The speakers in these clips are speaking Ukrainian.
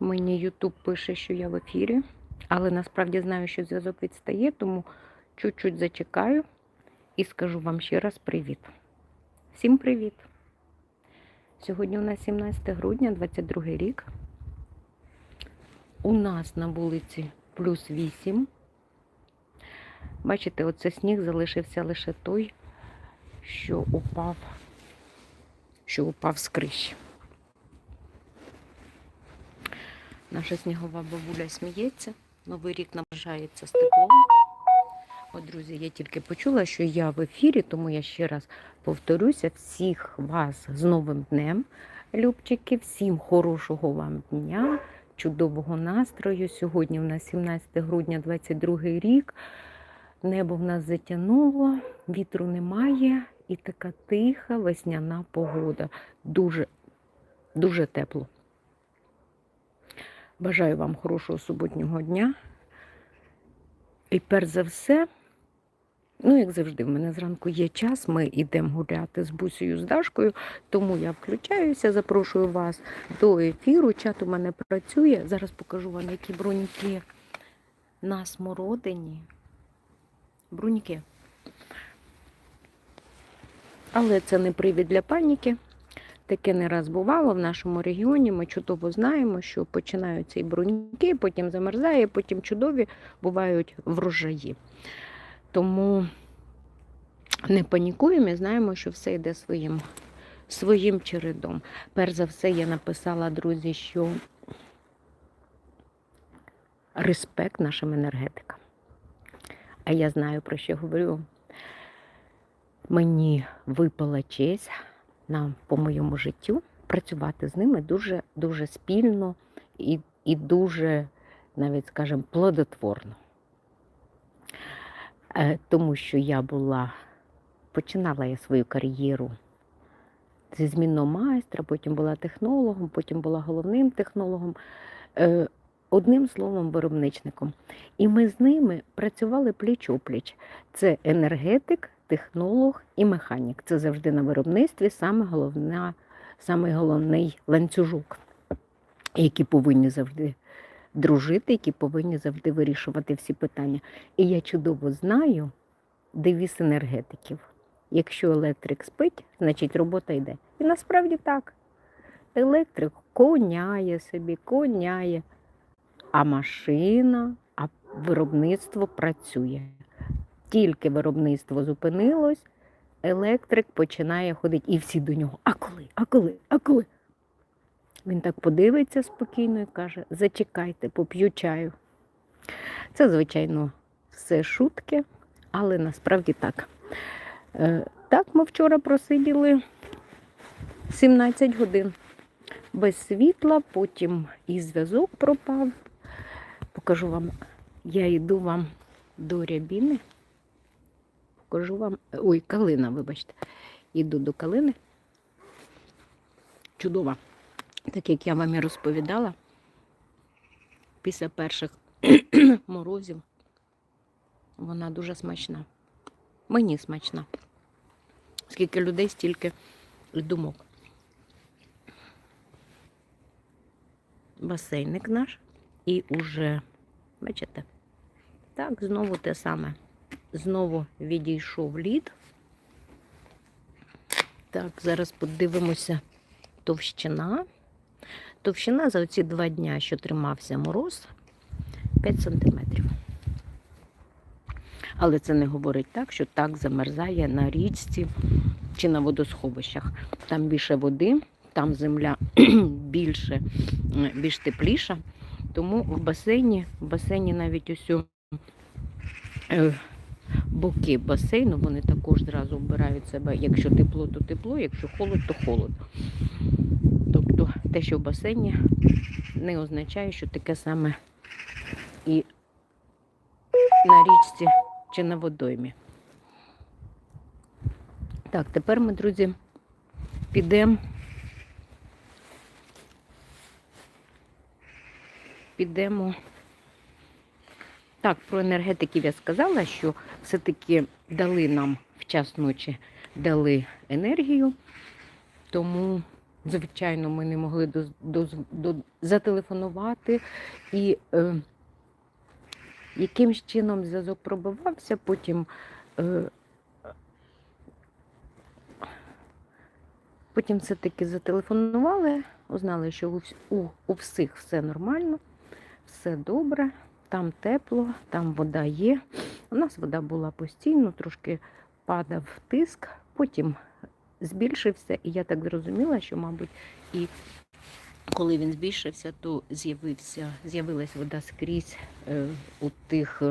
Мені Ютуб пише, що я в ефірі, але насправді знаю, що зв'язок відстає, тому чуть-чуть зачекаю і скажу вам ще раз привіт. Всім привіт! Сьогодні у нас 17 грудня, 22 рік. У нас на вулиці плюс 8. Бачите, оце сніг залишився лише той, що упав, що упав з криші. Наша снігова бабуля сміється. Новий рік наближається з. От, друзі, я тільки почула, що я в ефірі, тому я ще раз повторюся всіх вас з Новим днем, Любчики, всім хорошого вам дня, чудового настрою. Сьогодні у нас 17 грудня 22 рік. Небо в нас затягнуло, вітру немає і така тиха весняна погода. Дуже, дуже тепло. Бажаю вам хорошого суботнього дня. І перш за все, ну, як завжди, в мене зранку є час, ми йдемо гуляти з бусею з Дашкою, тому я включаюся, запрошую вас до ефіру. Чат у мене працює. Зараз покажу вам, які броньки на смородині. Бруньки. Але це не привід для паніки. Таке не раз бувало в нашому регіоні. Ми чудово знаємо, що починаються і бруньки, потім замерзає, потім чудові бувають врожаї. Тому не панікуємо і знаємо, що все йде своїм, своїм чередом. Перш за все, я написала, друзі, що респект нашим енергетикам. А я знаю, про що говорю. Мені випала честь нам по моєму життю працювати з ними дуже дуже спільно і, і дуже, навіть скажімо, плодотворно. Е, Тому що я була, починала я свою кар'єру зі змінного майстра, потім була технологом, потім була головним технологом, е, одним словом, виробничником. І ми з ними працювали пліч-опліч. Це енергетик, технолог і механік. Це завжди на виробництві саме головна, саме головний ланцюжок, які повинні завжди дружити, які повинні завжди вирішувати всі питання. І я чудово знаю девіз енергетиків. Якщо електрик спить, значить робота йде. І насправді так. Електрик коняє собі, коняє, а машина, а виробництво працює тільки виробництво зупинилось, електрик починає ходити. І всі до нього. А коли? А коли? А коли? Він так подивиться спокійно і каже: зачекайте, поп'ю чаю. Це, звичайно, все шутки, але насправді так. Е, Так, ми вчора просиділи 17 годин без світла, потім і зв'язок пропав. Покажу вам, я йду вам до рябіни покажу вам. Ой, калина, вибачте. Іду до калини. Чудова. Так як я вам і розповідала, після перших морозів вона дуже смачна. Мені смачна. Скільки людей, стільки думок. Басейник наш. І уже, бачите, так, знову те саме. Знову відійшов лід. Так, зараз подивимося товщина. Товщина за оці два дня, що тримався мороз, 5 сантиметрів. Але це не говорить так, що так замерзає на річці чи на водосховищах. Там більше води, там земля більше, більш тепліша. Тому в басейні, в басейні навіть усю боки басейну, вони також зразу вбирають себе. Якщо тепло, то тепло, якщо холод, то холод. Тобто те, що в басейні, не означає, що таке саме і на річці чи на водоймі. Так, тепер ми, друзі, підемо. Підемо. Так, про енергетиків я сказала, що все-таки дали нам в час ночі дали енергію, тому Звичайно, ми не могли доз, доз, до, зателефонувати. І е, якимсь чином зв'язок пробивався, потім, е, потім все-таки зателефонували, узнали, що у, у, у всіх все нормально, все добре, там тепло, там вода є. У нас вода була постійно, трошки падав тиск, потім збільшився, і я так зрозуміла, що, мабуть, і коли він збільшився, то з'явився, з'явилась вода скрізь е, у, тих,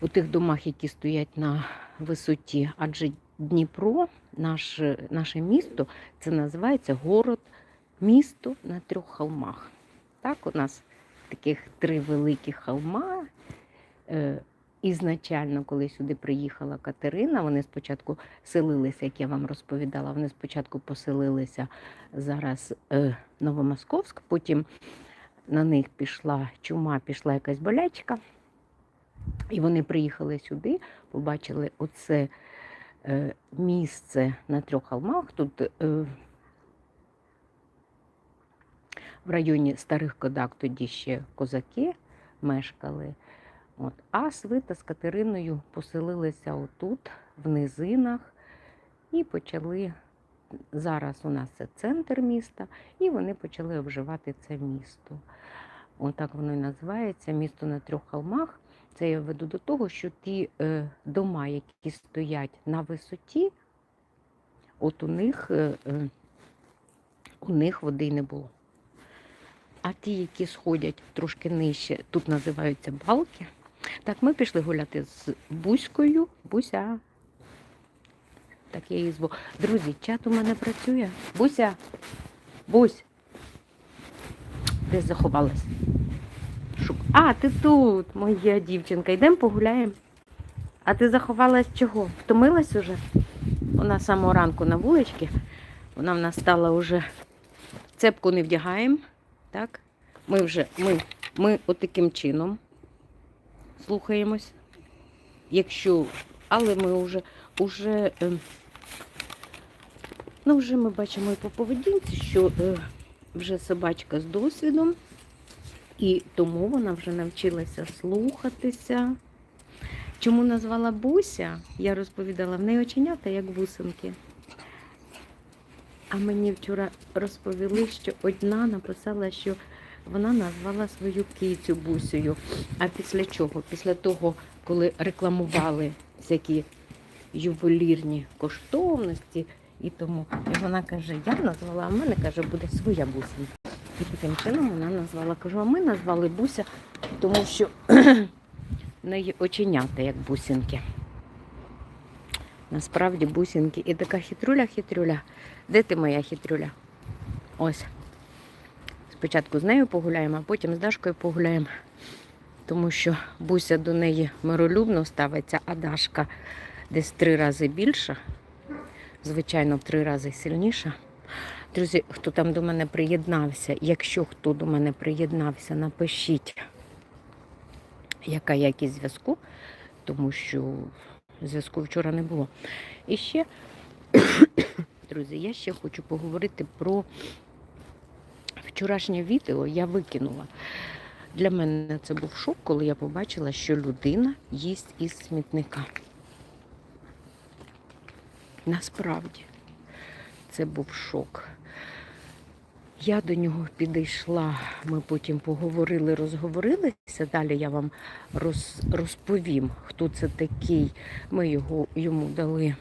у тих домах, які стоять на висоті. Адже Дніпро, наш, наше місто, це називається город, місто на трьох холмах. Так, у нас таких три великі холма. Е, Ізначально, коли сюди приїхала Катерина, вони спочатку селилися, як я вам розповідала, вони спочатку поселилися зараз е, Новомосковськ, потім на них пішла чума, пішла якась болячка. І вони приїхали сюди, побачили оце е, місце на трьох холмах. Тут е, в районі Старих Кодак тоді ще козаки мешкали. От. А Свита з Катериною поселилися отут, в низинах, і почали. Зараз у нас це центр міста, і вони почали обживати це місто. Отак воно і називається місто на трьох холмах. Це я веду до того, що ті е, дома, які стоять на висоті, от у них, е, е, у них води не було. А ті, які сходять трошки нижче, тут називаються балки. Так, ми пішли гуляти з Буською. Буся. Так я її зву. Друзі, чат у мене працює. Буся. Бусь. Десь заховалась. А, ти тут, моя дівчинка. Йдемо погуляємо. А ти заховалась чого? Втомилась уже? Вона з самого ранку на вуличці. Вона в нас стала вже цепку не вдягаємо. Так? Ми вже ми, ми отаким чином слухаємось. Якщо, але ми вже, вже, е, ну вже ми бачимо і по поведінці, що е, вже собачка з досвідом, і тому вона вже навчилася слухатися. Чому назвала Буся? Я розповідала, в неї оченята як бусинки. А мені вчора розповіли, що одна написала, що вона назвала свою кицю Бусею. А після чого? Після того, коли рекламували всякі ювелірні коштовності і тому. І вона каже, я назвала, а в мене каже, буде своя бусинка. І таким чином вона назвала. Кажу, а ми назвали Буся, тому що в неї оченята, як бусинки. Насправді бусинки. І така хитруля-хитруля. Де ти моя хитрюля? Ось. Спочатку з нею погуляємо, а потім з Дашкою погуляємо. Тому що Буся до неї миролюбно ставиться, а Дашка десь три рази більша. Звичайно, в три рази сильніша. Друзі, хто там до мене приєднався, якщо хто до мене приєднався, напишіть, яка якість зв'язку, тому що зв'язку вчора не було. І ще, друзі, я ще хочу поговорити про вчорашнє відео я викинула. Для мене це був шок, коли я побачила, що людина їсть із смітника. Насправді, це був шок. Я до нього підійшла, ми потім поговорили, розговорилися. Далі я вам роз, розповім, хто це такий. Ми його, йому дали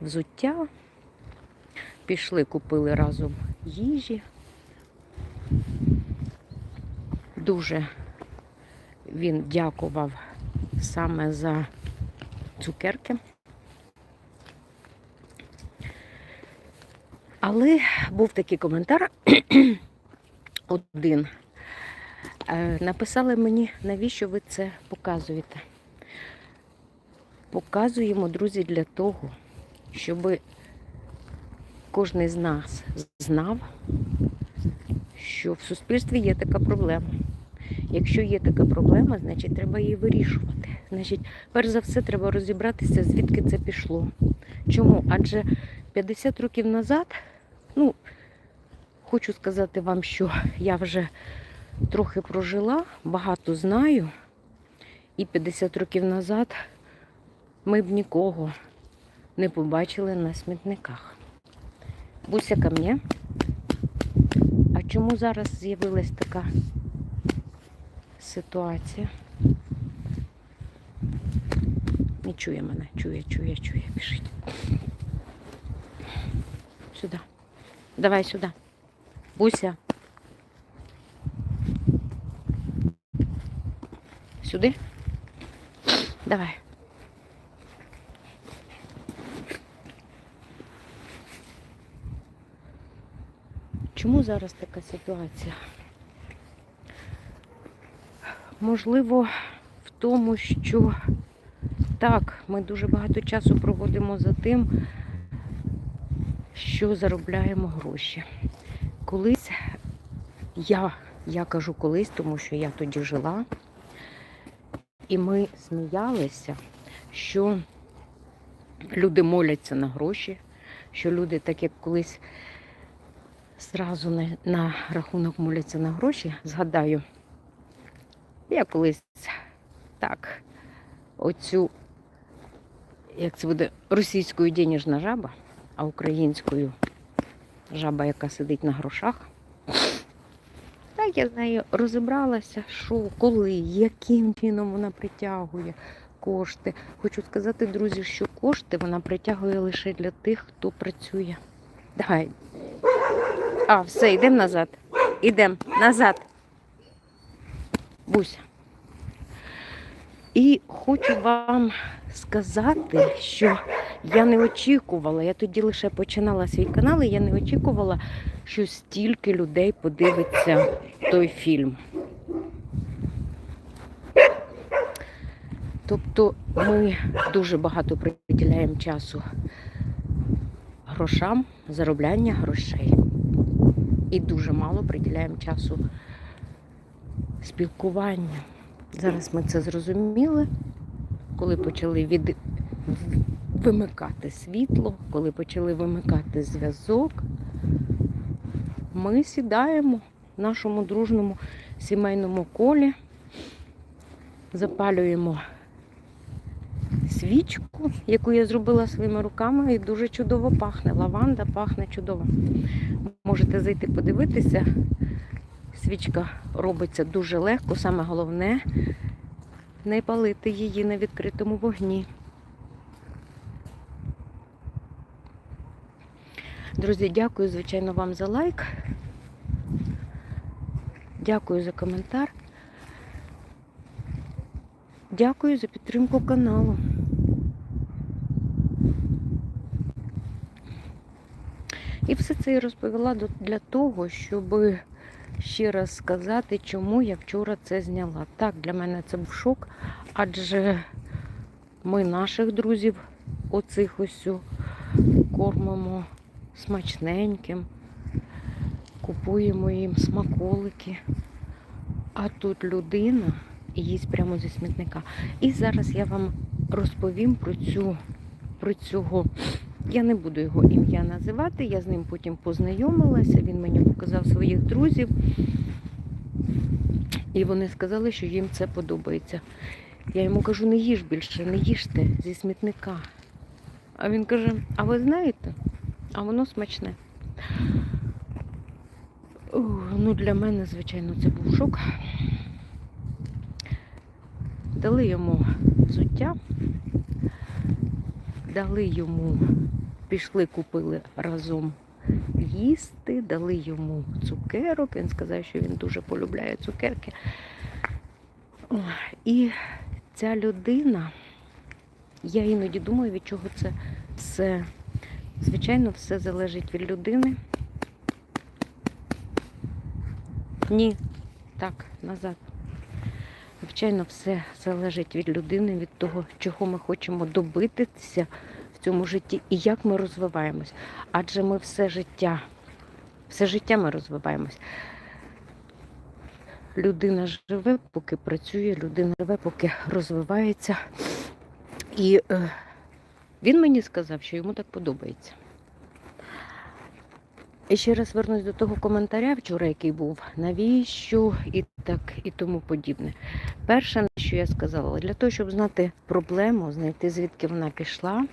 взуття, пішли, купили разом їжі. Дуже він дякував саме за цукерки. Але був такий коментар один. Е, Написали мені, навіщо ви це показуєте? Показуємо, друзі, для того, щоб кожен з нас знав, що в суспільстві є така проблема. Якщо є така проблема, значить треба її вирішувати. Значить, перш за все, треба розібратися, звідки це пішло. Чому? Адже 50 років назад Ну, хочу сказати вам, що я вже трохи прожила, багато знаю. І 50 років назад ми б нікого не побачили на смітниках. Буся ко мне. А чому зараз з'явилась така ситуація? Не чує мене, чує, чує, чує, біжить. Сюди. Давай сюди. Буся. Сюди? Давай. Чому зараз така ситуація? Можливо, в тому, що так, ми дуже багато часу проводимо за тим, що заробляємо гроші. Колись я, я кажу колись, тому що я тоді жила, і ми сміялися, що люди моляться на гроші, що люди, так як колись зразу на, на рахунок моляться на гроші, згадаю, я колись так, оцю, як це буде, російською денежна жаба, а українською жаба, яка сидить на грошах. Так я з нею розібралася, що, коли, яким чином вона притягує кошти. Хочу сказати, друзі, що кошти вона притягує лише для тих, хто працює. Давай. А, все, йдемо назад. Йдемо назад. Буся. І хочу вам сказати, що я не очікувала, я тоді лише починала свій канал, і я не очікувала, що стільки людей подивиться той фільм. Тобто ми дуже багато приділяємо часу грошам, заробляння грошей. І дуже мало приділяємо часу спілкуванню. Зараз ми це зрозуміли, коли почали від... вимикати світло, коли почали вимикати зв'язок. Ми сідаємо в нашому дружному сімейному колі, запалюємо свічку, яку я зробила своїми руками, і дуже чудово пахне. Лаванда пахне чудово. Можете зайти подивитися. Свічка робиться дуже легко, саме головне не палити її на відкритому вогні. Друзі, дякую, звичайно, вам за лайк. Дякую за коментар. Дякую за підтримку каналу. І все це я розповіла для того, щоб ще раз сказати, чому я вчора це зняла. Так, для мене це був шок, адже ми наших друзів оцих ось кормимо смачненьким, купуємо їм смаколики. А тут людина їсть прямо зі смітника. І зараз я вам розповім про цю про цього. Я не буду його ім'я називати, я з ним потім познайомилася, він мені показав своїх друзів. І вони сказали, що їм це подобається. Я йому кажу, не їж більше, не їжте зі смітника. А він каже, а ви знаєте, а воно смачне. Ну, для мене, звичайно, це був шок. Дали йому взуття, дали йому, пішли, купили разом їсти, дали йому цукерок. Він сказав, що він дуже полюбляє цукерки. І ця людина, я іноді думаю, від чого це все. Звичайно, все залежить від людини. Ні, так, назад. Звичайно, все залежить від людини, від того, чого ми хочемо добитися цьому житті і як ми розвиваємось. Адже ми все життя, все життя ми розвиваємось. Людина живе, поки працює, людина живе, поки розвивається. І е, він мені сказав, що йому так подобається. І ще раз вернусь до того коментаря вчора, який був, навіщо і так і тому подібне. Перше, що я сказала, для того, щоб знати проблему, знайти звідки вона пішла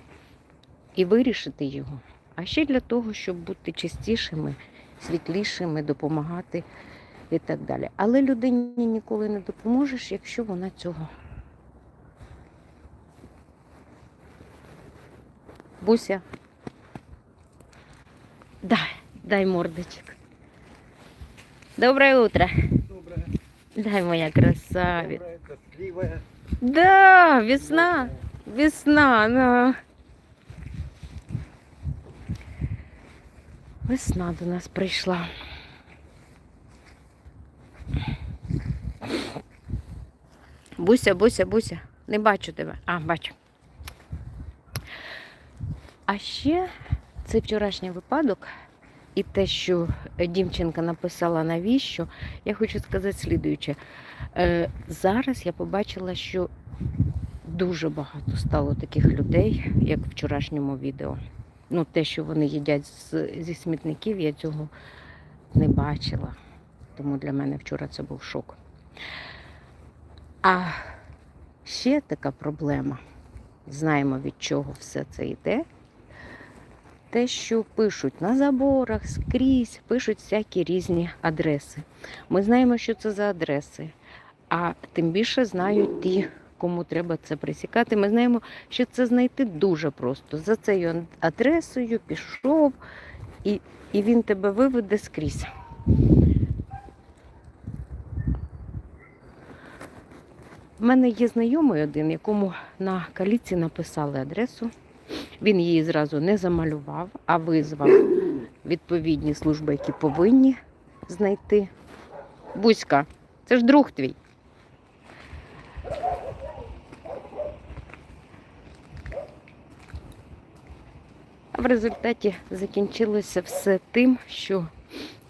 і вирішити його. А ще для того, щоб бути чистішими, світлішими, допомагати і так далі. Але людині ніколи не допоможеш, якщо вона цього. Буся. Дай, дай мордочек. Доброе утро. Доброе. Дай моя красавица. Доброе. Да, весна. Весна, да. Весна до нас прийшла. Буся, буся, буся. Не бачу тебе. А, бачу. А ще цей вчорашній випадок і те, що дівчинка написала навіщо, я хочу сказати слідуюче. Е, зараз я побачила, що дуже багато стало таких людей, як в вчорашньому відео. Ну, те, що вони їдять з, зі смітників, я цього не бачила. Тому для мене вчора це був шок. А ще така проблема. Знаємо, від чого все це йде. Те, що пишуть на заборах, скрізь, пишуть всякі різні адреси. Ми знаємо, що це за адреси, а тим більше знають ті, кому треба це присікати. Ми знаємо, що це знайти дуже просто. За цією адресою пішов, і, і він тебе виведе скрізь. У мене є знайомий один, якому на каліці написали адресу. Він її зразу не замалював, а визвав відповідні служби, які повинні знайти. Буська, це ж друг твій. В результаті закінчилося все тим, що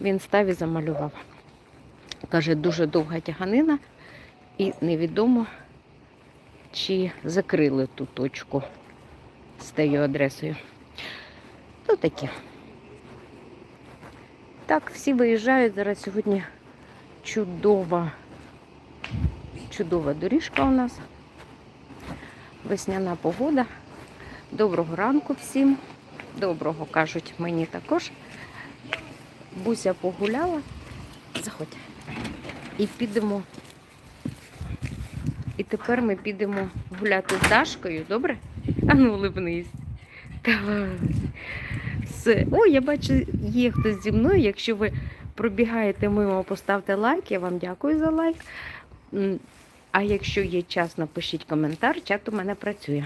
він став і замалював. Каже, дуже довга тяганина, і невідомо, чи закрили ту точку з тією адресою. Ну таке. Так, всі виїжджають. Зараз сьогодні чудова, чудова доріжка у нас. Весняна погода. Доброго ранку всім. Доброго кажуть мені також. Буся погуляла. Заходь. І підемо. І тепер ми підемо гуляти з Дашкою, добре? А ну, улибнись. Все. О, я бачу, є хтось зі мною. Якщо ви пробігаєте мимо, поставте лайк. Я вам дякую за лайк. А якщо є час, напишіть коментар, чат у мене працює.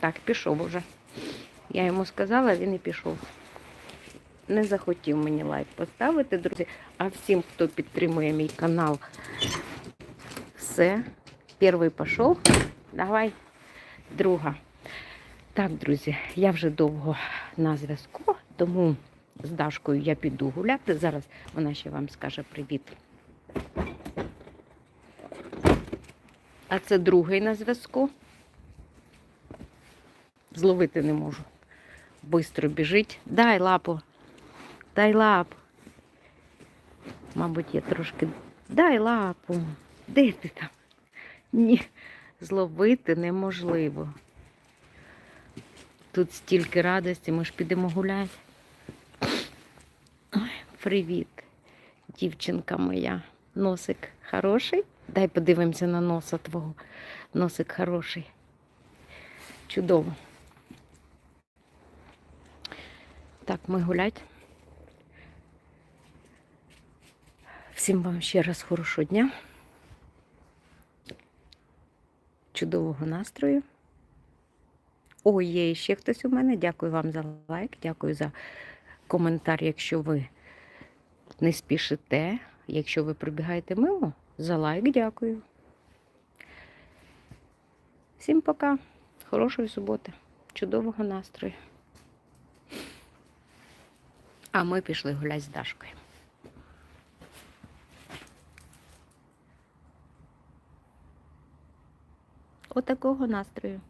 Так, пішов уже. Я йому сказала, він і пішов. Не захотів мені лайк поставити, друзі. А всім, хто підтримує мій канал, все. Перший пішов. Давай, друга. Так, друзі, я вже довго на зв'язку, тому з Дашкою я піду гуляти. Зараз вона ще вам скаже привіт. А це другий на зв'язку. Зловити не можу. Бистро біжить. Дай лапу. Дай лапу. Мабуть, я трошки. Дай лапу. Де ти там? Ні, зловити неможливо. Тут стільки радості, ми ж підемо гуляти. Привіт, дівчинка моя. Носик хороший? Дай подивимося на носа твого. Носик хороший. Чудово. Так, ми гулять. Всім вам ще раз хорошого дня. Чудового настрою. Ой, є ще хтось у мене. Дякую вам за лайк, дякую за коментар, якщо ви не спішите. Якщо ви прибігаєте мимо, за лайк дякую. Всім пока. Хорошої суботи, чудового настрою. А ми пішли гуляти з Дашкою. Отакого настрою.